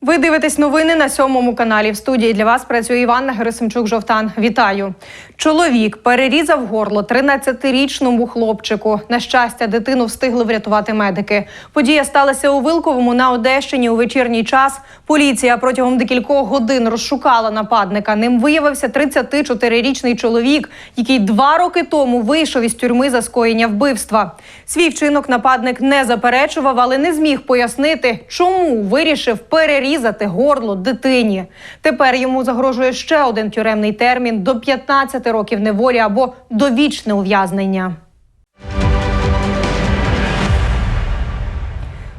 Ви дивитесь новини на сьомому каналі. В студії для вас працює Іванна Герасимчук Жовтан. Вітаю. Чоловік перерізав горло 13-річному хлопчику. На щастя, дитину встигли врятувати медики. Подія сталася у Вилковому на Одещині у вечірній час. Поліція протягом декількох годин розшукала нападника. Ним виявився 34-річний чоловік, який два роки тому вийшов із тюрми за скоєння вбивства. Свій вчинок нападник не заперечував, але не зміг пояснити, чому вирішив перерізати горло дитині. Тепер йому загрожує ще один тюремний термін до 15 років неволі або довічне ув'язнення.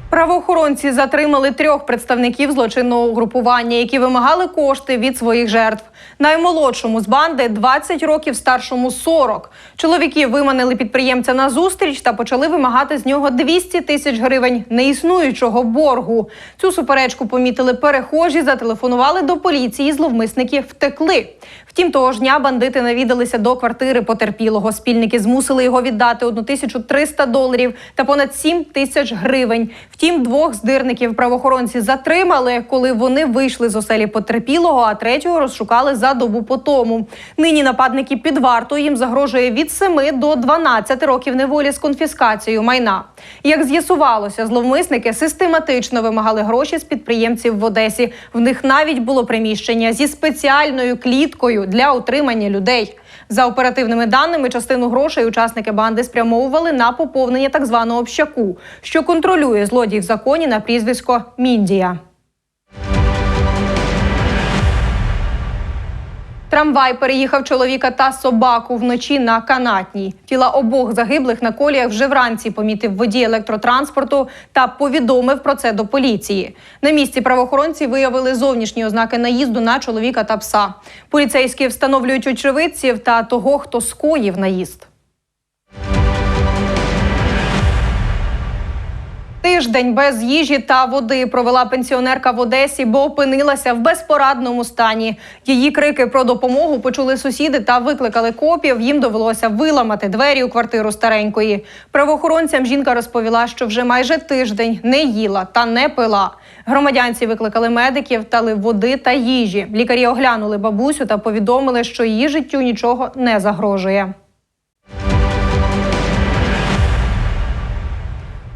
Правоохоронці затримали трьох представників злочинного угрупування, які вимагали кошти від своїх жертв. Наймолодшому з банди 20 років, старшому 40. Чоловіки виманили підприємця на зустріч та почали вимагати з нього 200 тисяч гривень неіснуючого боргу. Цю суперечку помітили перехожі, зателефонували до поліції. Зловмисники втекли. Втім, того ж дня бандити навідалися до квартири потерпілого. Спільники змусили його віддати 1300 доларів та понад 7 тисяч гривень. Втім, двох здирників правоохоронці затримали, коли вони вийшли з оселі потерпілого, а третього розшукали за добу по тому. Нині нападники під вартою їм загрожує від 7 до 12 років неволі з конфіскацією майна. Як з'ясувалося, зловмисники систематично вимагали гроші з підприємців в Одесі. В них навіть було приміщення зі спеціальною кліткою для утримання людей. За оперативними даними, частину грошей учасники банди спрямовували на поповнення так званого общаку, що контролює злодій в законі на прізвисько Міндія. Трамвай переїхав чоловіка та собаку вночі на канатній. Тіла обох загиблих на коліях вже вранці помітив водій електротранспорту та повідомив про це до поліції. На місці правоохоронці виявили зовнішні ознаки наїзду на чоловіка та пса. Поліцейські встановлюють очевидців та того, хто скоїв наїзд. Тиждень без їжі та води провела пенсіонерка в Одесі, бо опинилася в безпорадному стані. Її крики про допомогу почули сусіди та викликали копів. Їм довелося виламати двері у квартиру старенької. Правоохоронцям жінка розповіла, що вже майже тиждень не їла та не пила. Громадянці викликали медиків, дали води та їжі. Лікарі оглянули бабусю та повідомили, що її життю нічого не загрожує.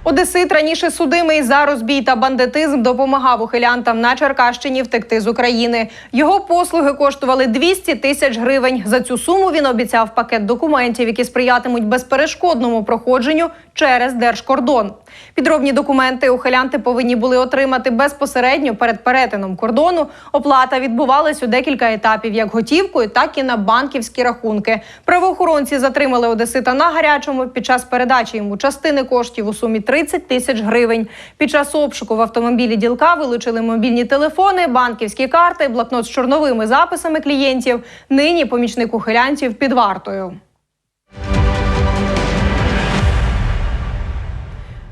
Одесит раніше судимий за розбій та бандитизм допомагав ухилянтам на Черкащині втекти з України. Його послуги коштували 200 тисяч гривень. За цю суму він обіцяв пакет документів, які сприятимуть безперешкодному проходженню через держкордон. Підробні документи ухилянти повинні були отримати безпосередньо перед перетином кордону. Оплата відбувалась у декілька етапів, як готівкою, так і на банківські рахунки. Правоохоронці затримали Одесита на гарячому під час передачі йому частини коштів у сумі 30 тисяч гривень. Під час обшуку в автомобілі ділка вилучили мобільні телефони, банківські карти, блокнот з чорновими записами клієнтів. Нині помічник ухилянтів під вартою.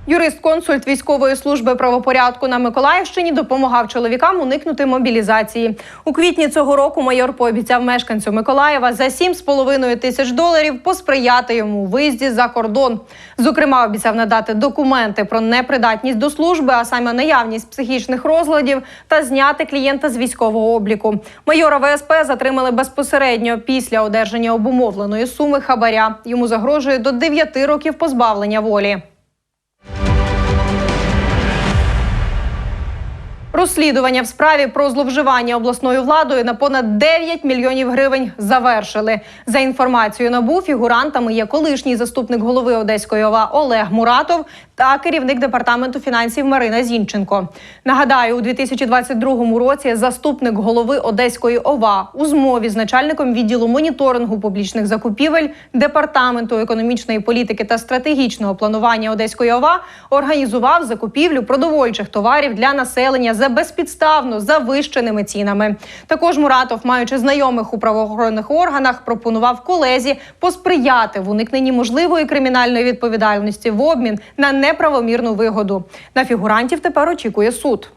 Юрист-консульт військової служби правопорядку на Миколаївщині допомагав чоловікам уникнути мобілізації. У квітні цього року майор пообіцяв мешканцю Миколаєва за 7,5 тисяч доларів посприяти йому у виїзді за кордон. Зокрема, обіцяв надати документи про непридатність до служби, а саме наявність психічних розладів та зняти клієнта з військового обліку. Майора ВСП затримали безпосередньо після одержання обумовленої суми хабаря. Йому загрожує до 9 років позбавлення волі. Розслідування в справі про зловживання обласною владою на понад 9 мільйонів гривень завершили. За інформацією НАБУ, фігурантами є колишній заступник голови Одеської ОВА Олег Муратов та керівник департаменту фінансів Марина Зінченко. Нагадаю, у 2022 році заступник голови Одеської ОВА у змові з начальником відділу моніторингу публічних закупівель департаменту економічної політики та стратегічного планування Одеської ОВА організував закупівлю продовольчих товарів для населення за безпідставно завищеними цінами. Також Муратов, маючи знайомих у правоохоронних органах, пропонував колезі посприяти в уникненні можливої кримінальної відповідальності в обмін на неправомірну вигоду. На фігурантів тепер очікує суд.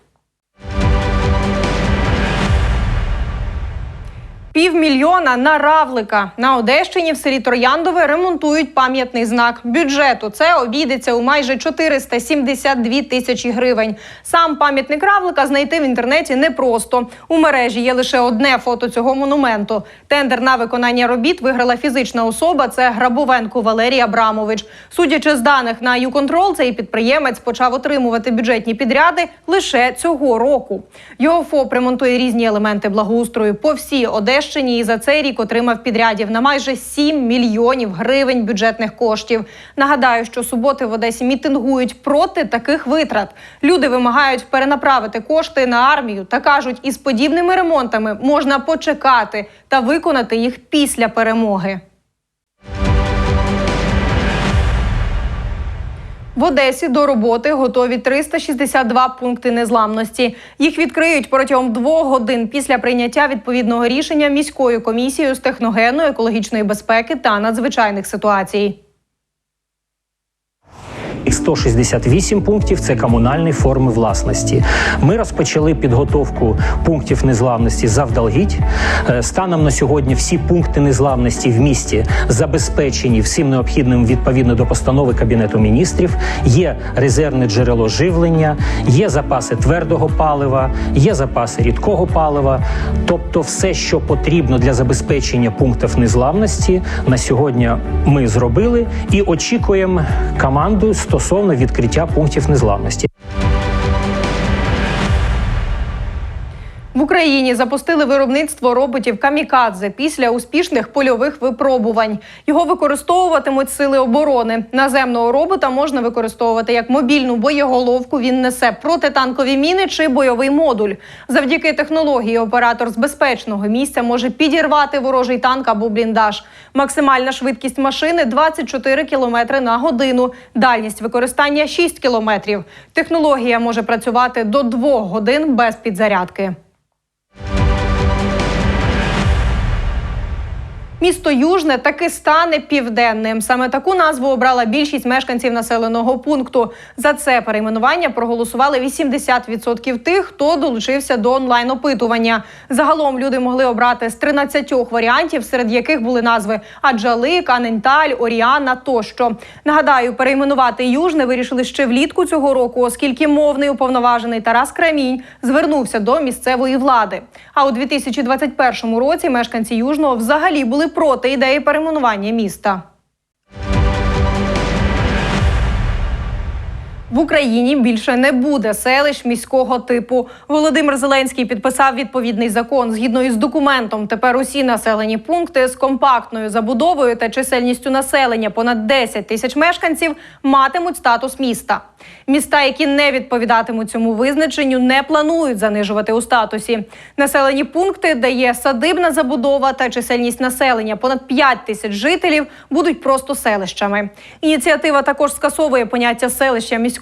Півмільйона на равлика на Одещині в селі Трояндове ремонтують пам'ятний знак бюджету. Це обійдеться у майже 472 тисячі гривень. Сам пам'ятник равлика знайти в інтернеті непросто. У мережі є лише одне фото цього монументу. Тендер на виконання робіт виграла фізична особа. Це Грабовенко Валерій Абрамович. Судячи з даних на «Юконтрол», цей підприємець почав отримувати бюджетні підряди лише цього року. Його ФОП ремонтує різні елементи благоустрою по всій Одещині і за цей рік отримав підрядів на майже 7 мільйонів гривень бюджетних коштів. Нагадаю, що суботи в Одесі мітингують проти таких витрат. Люди вимагають перенаправити кошти на армію та кажуть, із подібними ремонтами можна почекати та виконати їх після перемоги. В Одесі до роботи готові 362 пункти незламності. Їх відкриють протягом двох годин після прийняття відповідного рішення міською комісією з техногенної екологічної безпеки та надзвичайних ситуацій. І 168 пунктів це комунальні форми власності. Ми розпочали підготовку пунктів незламності завдалгідь. Е, Станом на сьогодні всі пункти незламності в місті забезпечені всім необхідним відповідно до постанови Кабінету міністрів. Є резервне джерело живлення, є запаси твердого палива, є запаси рідкого палива. Тобто, все, що потрібно для забезпечення пунктів незламності, на сьогодні ми зробили і очікуємо команду стосовно відкриття пунктів незламності. Україні запустили виробництво роботів камікадзе після успішних польових випробувань. Його використовуватимуть сили оборони. Наземного робота можна використовувати як мобільну боєголовку. Він несе протитанкові міни чи бойовий модуль. Завдяки технології оператор з безпечного місця може підірвати ворожий танк або бліндаж. Максимальна швидкість машини 24 км на годину. Дальність використання 6 км. Технологія може працювати до 2 годин без підзарядки. Місто Южне таки стане південним. Саме таку назву обрала більшість мешканців населеного пункту. За це перейменування проголосували 80% тих, хто долучився до онлайн-опитування. Загалом люди могли обрати з 13 варіантів, серед яких були назви Аджалик, Аненталь, Оріана тощо. Нагадаю, перейменувати Южне вирішили ще влітку цього року, оскільки мовний уповноважений Тарас Кремінь звернувся до місцевої влади. А у 2021 році мешканці Южного взагалі були проти ідеї перейменування міста. В Україні більше не буде селищ міського типу. Володимир Зеленський підписав відповідний закон. Згідно із документом, тепер усі населені пункти з компактною забудовою та чисельністю населення понад 10 тисяч мешканців матимуть статус міста. Міста, які не відповідатимуть цьому визначенню, не планують занижувати у статусі. Населені пункти, де є садибна забудова та чисельність населення понад 5 тисяч жителів, будуть просто селищами. Ініціатива також скасовує поняття селища міського